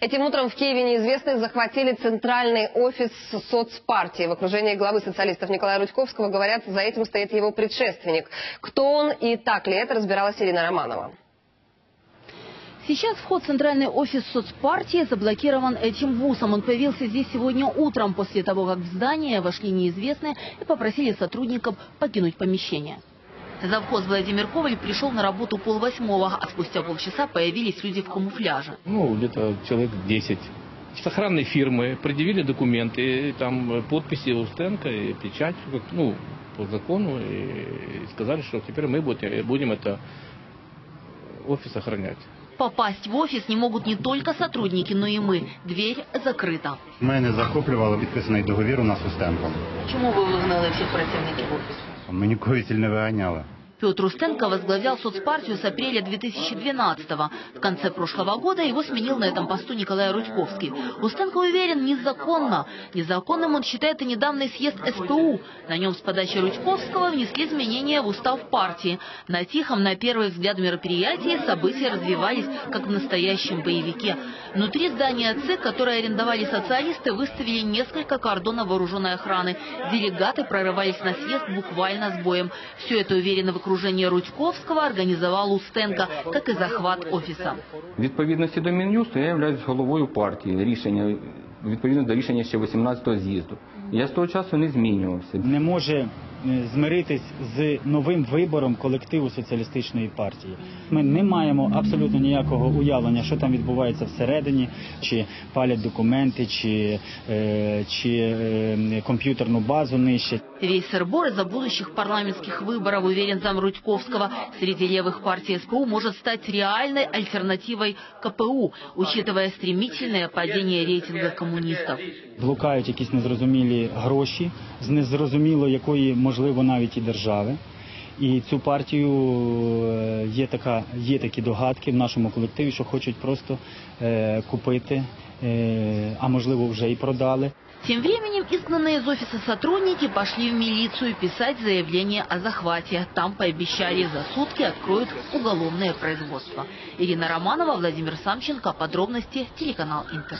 Этим утром в Киеве неизвестные захватили центральный офис соцпартии. В окружении главы социалистов Николая Рудьковского говорят, за этим стоит его предшественник. Кто он и так ли это, разбиралась Ирина Романова. Сейчас вход в центральный офис соцпартии заблокирован этим вузом. Он появился здесь сегодня утром, после того, как в здание вошли неизвестные и попросили сотрудников покинуть помещение. Завхоз Владимир Коваль пришел на работу полвосьмого, а спустя полчаса появились люди в камуфляже. Ну, где-то человек 10. С охранной фирмы предъявили документы, там подписи Устенко и печать, как, ну, по закону, и сказали, что теперь мы будем, будем это офис охранять. Попасть в офис не могут не только сотрудники, но и мы. Дверь закрыта. Ми не захоплювали підписаний договір у нас з Устенком. Чому ви вигнали всіх працівників офісу? Ми нікого вітіль не виганяли. Петр Устенко возглавлял соцпартию с апреля 2012-го. В конце прошлого года его сменил на этом посту Николай Рудьковский. Устенко уверен, незаконно. Незаконным он считает и недавний съезд СПУ. На нем с подачи Рудьковского внесли изменения в устав партии. На тихом, на первый взгляд мероприятии события развивались, как в настоящем боевике. Внутри здания ЦИК, которое арендовали социалисты, выставили несколько кордонов вооруженной охраны. Делегаты прорывались на съезд буквально с боем. Все это уверенно в окружение Рудьковского организовал Устенко, как и захват офиса. Відповідності до Мін'юсту я являюсь головою партії, рішення, відповідно до рішення ще 18-го з'їзду. Я з того часу не змінювався. не може змиритись з новим вибором колективу соціалістичної партії. Ми не маємо абсолютно ніякого уявлення, що там відбувається всередині, чи палять документи, чи, е, чи е, комп'ютерну базу нищать. Весь сырбор из-за будущих парламентских выборов, уверен зам Рудьковского, среди левых партий СПУ может стать реальной альтернативой КПУ, учитывая стремительное падение рейтинга коммунистов. Блукають якісь незрозумілі гроші з незрозуміло якої, Можливо, навіть і держави. І цю партію е, є така, є такі догадки в нашому колективі, що хочуть просто е, купити, е, а можливо вже і продали. Тем временем изгнанные из офиса сотрудники пошли в милицию писать заявление о захвате. Там пообещали за сутки откроют уголовное производство. Ирина Романова, Владимир Самченко. Подробности телеканал Интер.